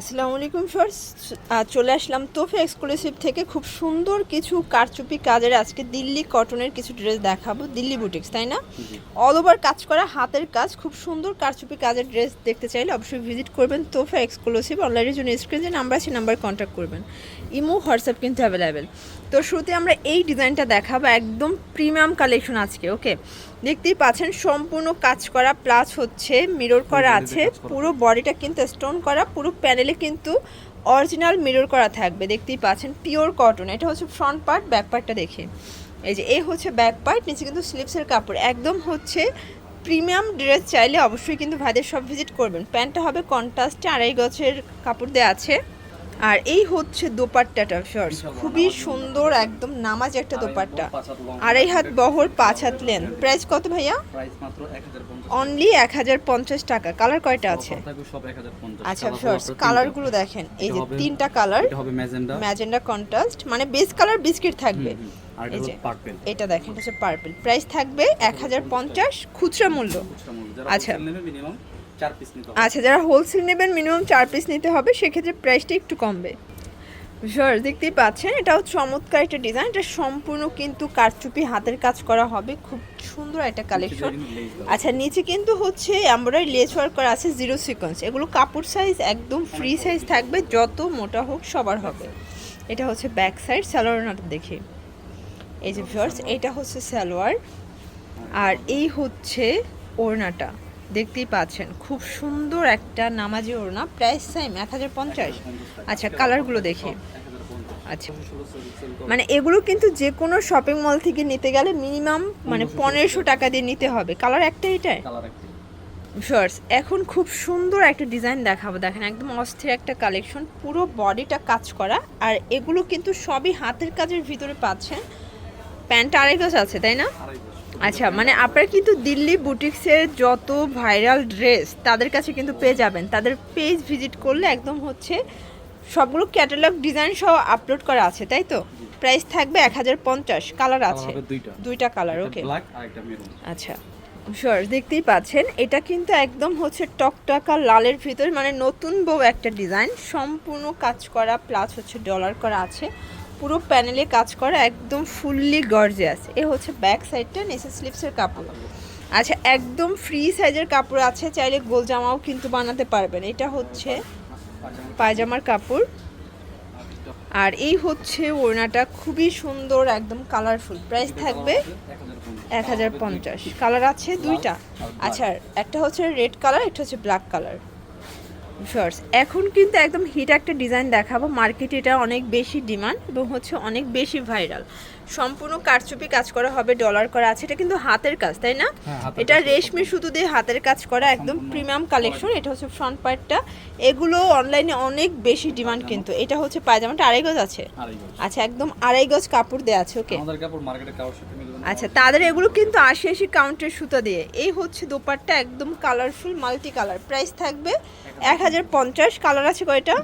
আসসালামু আলাইকুম ফার্স চলে আসলাম তোফে এক্সক্লুসিভ থেকে। খুব সুন্দর কিছু কারচুপি কাজের আজকে দিল্লি কটনের কিছু ড্রেস দেখাবো। দিল্লি বুটিক্স তাই না? অল ওভার কাজ করা হাতের কাজ খুব সুন্দর কারচুপি কাজের ড্রেস দেখতে চাইলে অবশ্যই ভিজিট করবেন তোফে এক্সক্লুসিভ অনলাইনের জন্য স্ক্রিনে নাম্বার আছে নাম্বার কন্ট্যাক্ট করবেন। ইমো হোয়াটসঅ্যাপ কিন্তু অ্যাভেলেবেল তো শুরুতে আমরা এই ডিজাইনটা দেখাবো একদম প্রিমিয়াম কালেকশন আজকে ওকে দেখতেই পাচ্ছেন সম্পূর্ণ কাজ করা প্লাস হচ্ছে মিরর করা আছে পুরো বডিটা কিন্তু স্টোন করা পুরো প্যানেলে কিন্তু অরিজিনাল মিরর করা থাকবে দেখতেই পাচ্ছেন পিওর কটন এটা হচ্ছে ফ্রন্ট পার্ট ব্যাক পার্টটা দেখে। এই যে এ হচ্ছে ব্যাক পার্ট নিচে কিন্তু স্লিপসের কাপড় একদম হচ্ছে প্রিমিয়াম ড্রেস চাইলে অবশ্যই কিন্তু ভাইদের সব ভিজিট করবেন। প্যান্টটা হবে কন্ট্রাস্টে আড়াই গছের কাপড় দেওয়া আছে। আর এই হচ্ছে দোপাট্টাটা শর্টস খুবই সুন্দর একদম নামাজ একটা দোপাট্টা। আড়াই হাত বহর পাঁচ হাত লেন প্রাইস কত ভাইয়া? প্রাইস মাত্র 1050 অনলি এক হাজার পঞ্চাশ টাকা। কালার কয়টা আছে? থাকবে সব 1050 আচ্ছা হবে কালারগুলো দেখেন। এই যে তিনটা কালার এটা হবে ম্যাজেন্ডা ম্যাজেন্ডা কন্ট্রাস্ট মানে বেস কালার বিস্কিট থাকবে। আর এটা এই পার্পল এটা দেখেন এটা হচ্ছে পার্পল প্রাইস থাকবে এক হাজার পঞ্চাশ। খুচরা মূল্য। আচ্ছা। আচ্ছা মিনিমাম 4 পিস নিতে হবে। আচ্ছা যারা হোলসেল নেবেন মিনিমাম চার পিস নিতে হবে সেক্ষেত্রে প্রাইসটা একটু কমবে। শিওর দেখতেই পাচ্ছেন এটাও চমৎকার একটা ডিজাইন এটা সম্পূর্ণ কিন্তু কারচুপি হাতের কাজ করা হবে খুব সুন্দর একটা কালেকশন আচ্ছা নিচে কিন্তু হচ্ছে এমব্রয়ডারি লেস ওয়ার্ক করা আছে জিরো সিকোয়েন্স এগুলো কাপড় সাইজ একদম ফ্রি সাইজ থাকবে যত মোটা হোক সবার হবে। এটা হচ্ছে ব্যাক সাইড সালোয়ারটা দেখি। এই যে ভিউয়ার্স এটা হচ্ছে সালোয়ার আর এই হচ্ছে ওড়নাটা। দেখতেই পাচ্ছেন খুব সুন্দর একটা নামাজি ওড়না প্রাইস সেম এক হাজার পঞ্চাশ। আচ্ছা কালারগুলো দেখি। আচ্ছা মানে এগুলো কিন্তু যে কোনো শপিং মল থেকে নিতে গেলে মিনিমাম মানে পনেরোশো টাকা। দিয়ে নিতে হবে। কালার একটা এটাই শর্টস এখন খুব সুন্দর একটা ডিজাইন দেখাবো। দেখেন একদম অস্থির একটা কালেকশন পুরো বডিটা কাজ করা। আর এগুলো কিন্তু সবই হাতের কাজের ভিতরে পাচ্ছেন। প্যান্ট আড়াই গজ আছে তাই না? আচ্ছা মানে আপনারা কিন্তু দিল্লি বুটিক্সের যত ভাইরাল ড্রেস তাদের কাছে কিন্তু পেয়ে যাবেন। তাদের পেজ ভিজিট করলে একদম হচ্ছে সবগুলো ক্যাটালগ ডিজাইন সহ আপলোড করা আছে তাই তো? প্রাইস থাকবে এক হাজার পঞ্চাশ কালার আছে। দুইটা। কালার ওকে আচ্ছা শিওর দেখতেই পাচ্ছেন। এটা কিন্তু একদম হচ্ছে টকটকা লালের ভিতর মানে নতুন বউ একটা ডিজাইন সম্পূর্ণ কাজ করা প্লাস হচ্ছে ডলার করা আছে। পুরো প্যানেলে কাজ করা একদম ফুললি গর্জে আছে। এ হচ্ছে ব্যাক সাইডটা নেসে স্লিপসের কাপড়। আচ্ছা একদম ফ্রি সাইজের কাপড় আছে, চাইলে গোল জামাও কিন্তু বানাতে পারবেন। এটা হচ্ছে পায়জামার কাপড়। আর এই হচ্ছে ওড়নাটা, খুবই সুন্দর, একদম কালারফুল প্রাইস থাকবে এক হাজার পঞ্চাশ। কালার আছে দুইটা। আচ্ছা একটা হচ্ছে রেড কালার একটা হচ্ছে ব্ল্যাক কালার শর্টস। এখন কিন্তু একদম হিট একটা ডিজাইন দেখাবো। মার্কেটে এটা অনেক বেশি ডিমান্ড এবং হচ্ছে অনেক বেশি ভাইরাল সম্পূর্ণ কারচুপি কাজ করা হবে ডলার করা আছে। এটা কিন্তু হাতের কাজ তাই না? হ্যাঁ, এটা রেশমি সুতো দিয়ে হাতের কাজ করা একদম প্রিমিয়াম কালেকশন এটা হচ্ছে ফ্রন্ট পার্টটা এগুলো অনলাইনে অনেক বেশি ডিমান্ড কিন্তু। এটা হচ্ছে পায়জামাটা আড়াই গজ আছে? আচ্ছা একদম আড়াই গজ কাপড় দেওয়া আছে ওকে আমাদের কাপড় মার্কেটে কারোর সাথে মিলবে না আচ্ছা তাদের এগুলো কিন্তু আশি আশি কাউন্টের সুতা দিয়ে। এই হচ্ছে দোপাট্টা একদম কালারফুল মাল্টি কালার প্রাইস থাকবে এক হাজার পঞ্চাশ। কালার আছে কয়টা?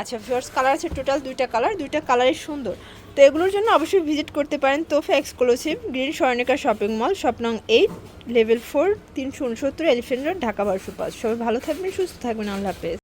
আচ্ছা ফিওর্স কালার আছে টোটাল দুইটা কালার দুইটা কালারই সুন্দর। তো এগুলোর জন্য অবশ্যই ভিজিট করতে পারেন Tofa exclusive green Swarnika shopping mall shop নং এইট লেভেল ফোর তিনশো উনসত্তর এলিফেন্ট রোড ঢাকা বারোশো পাঁচ সবাই ভালো থাকবেন সুস্থ থাকবেন আল্লাহ হাফেজ।